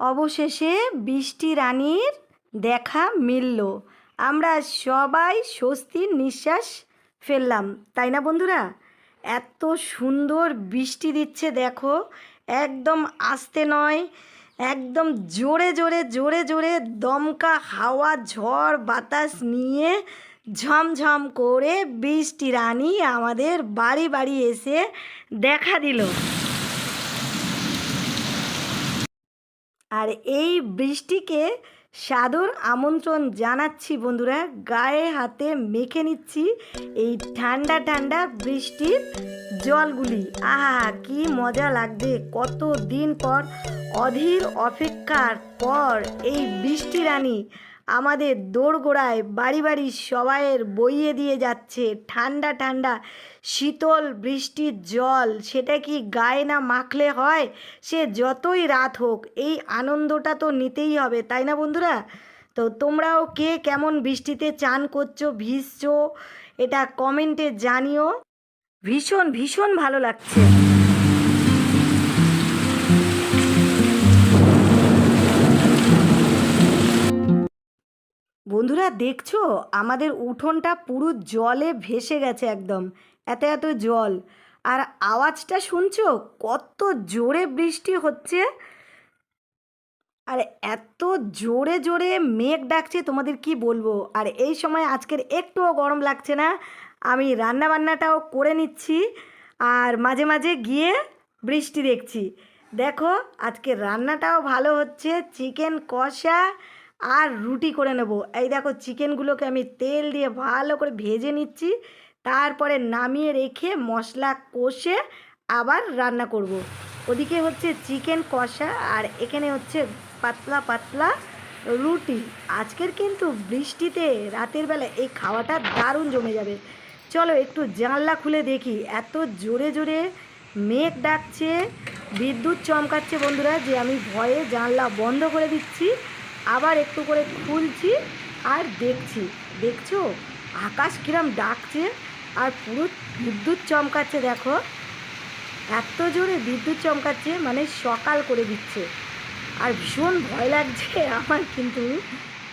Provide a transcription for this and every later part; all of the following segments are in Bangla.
অবশেষে বৃষ্টি রানীর দেখা মিলল। আমরা সবাই স্বস্তির নিঃশ্বাস ফেললাম, তাই না বন্ধুরা? এত সুন্দর বৃষ্টি দিচ্ছে, দেখো। একদম আস্তে নয়, একদম জোরে জোরে জোরে জোরে দমকা হাওয়া, ঝড়, বাতাস নিয়ে ঝমঝম করে বৃষ্টি রানী আমাদের বাড়ি বাড়ি এসে দেখা দিল। আর এই বৃষ্টিকে সাদর আমন্ত্রণ জানাচ্ছি বন্ধুরা, গায়ে হাতে মেখে নিচ্ছি এই ঠান্ডা ঠান্ডা বৃষ্টির জলগুলি। আহা, কি মজা লাগবে। কত দিন পর অধীর অপেক্ষার পর এই বৃষ্টি রানী আমাদের দোরগোড়ায় বাড়ি বাড়ি সবাইয়ের বইয়ে দিয়ে যাচ্ছে ঠান্ডা ঠান্ডা শীতল বৃষ্টির জল। সেটা কি গায়ে না মাখলে হয়? সে যতই রাত হোক, এই আনন্দটা তো নিতেই হবে, তাই না বন্ধুরা? তো তোমরাও কে কেমন বৃষ্টিতে চান করছ, ভিজছো, এটা কমেন্টে জানিও। ভীষণ ভীষণ ভালো লাগছে। বন্ধুরা, দেখছ? আমাদের উঠোনটা পুরো জলে ভেসে গেছে একদম। এত এত জল। আর আওয়াজটা শুনছো? কত জোরে বৃষ্টি হচ্ছে। আর এত জোরে জোরে মেঘ ডাকছে, তোমাদের কি বলব? আর এই সময় আজকের একটুও গরম লাগছে না। আমি রান্না বান্নাটাও করে নিচ্ছি। আর মাঝে মাঝে গিয়ে বৃষ্টি দেখছি। দেখো, আজকে রান্নাটাও ভালো হচ্ছে। চিকেন কষা আর রুটি করে নেব। এই দেখো চিকেনগুলোকে আমি তেল দিয়ে ভালো করে ভেজে নিচ্ছি। তারপরে নামিয়ে রেখে মশলা কষে আবার রান্না করব। ওদিকে হচ্ছে চিকেন কষা আর এখানে হচ্ছে পাতলা পাতলা রুটি। আজকের কিন্তু বৃষ্টিতে রাতের বেলা এই খাওয়াটা দারুণ জমে যাবে। চলো একটু জানলা খুলে দেখি। এত জোরে জোরে মেঘ ডাকছে, বিদ্যুৎ চমকাচ্ছে বন্ধুরা, যে আমি ভয়ে জানলা বন্ধ করে দিচ্ছি। আবার একটু করে খুলছি আর দেখছি। দেখছ? আকাশ কিরম ডাকছে আর পুরো বিদ্যুৎ চমকাচ্ছে দেখো। এত জোরে বিদ্যুৎ চমকাচ্ছে মানে সকাল করে দিচ্ছে। আর ভীষণ ভয় লাগছে আমার কিন্তু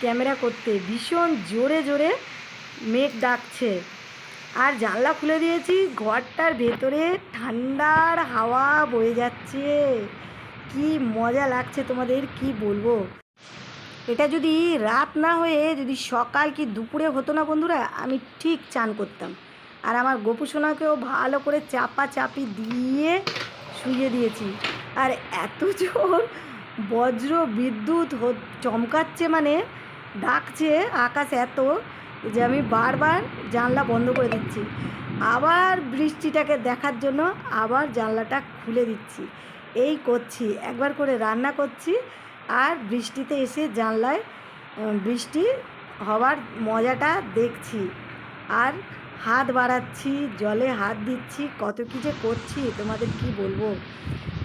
ক্যামেরা করতে। ভীষণ জোরে জোরে মেঘ ডাকছে। আর জানলা খুলে দিয়েছি, ঘরটার ভেতরে ঠান্ডার হাওয়া বয়ে যাচ্ছে। কি মজা লাগছে তোমাদের, কি বলব? এটা যদি রাত না হয়ে যদি সকাল কি দুপুরে হতো না বন্ধুরা, আমি ঠিক চান করতাম। আর আমার গোপু সোনাকেও ভালো করে চাপা চাপি দিয়ে শুয়ে দিয়েছি। আর এত জোর বজ্র বিদ্যুৎ চমকাচ্ছে মানে ডাকছে আকাশ এত যে আমি বারবার জানলা বন্ধ করে দিচ্ছি। আবার বৃষ্টিটাকে দেখার জন্য আবার জানলাটা খুলে দিচ্ছি। এই করছি, একবার করে রান্না করছি। আর বৃষ্টিতে এসে জানলায় বৃষ্টি হওয়ার মজাটা দেখছি। আর হাত বাড়াচ্ছি, জলে হাত দিচ্ছি, কত কী যে করছি, তোমাদের কি বলব?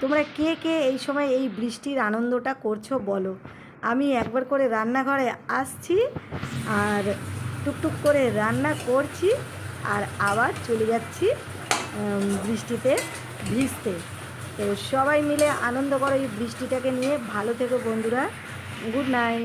তোমরা কে কে এই সময় এই বৃষ্টির আনন্দটা করছ বলো? আমি একবার করে রান্নাঘরে আসছি আর টুকটুক করে রান্না করছি আর আবার চলে যাচ্ছি বৃষ্টিতে ভিজতে। তো সবাই মিলে আনন্দ করো এই বৃষ্টিটাকে নিয়ে। ভালো থেকো বন্ধুরা। Good night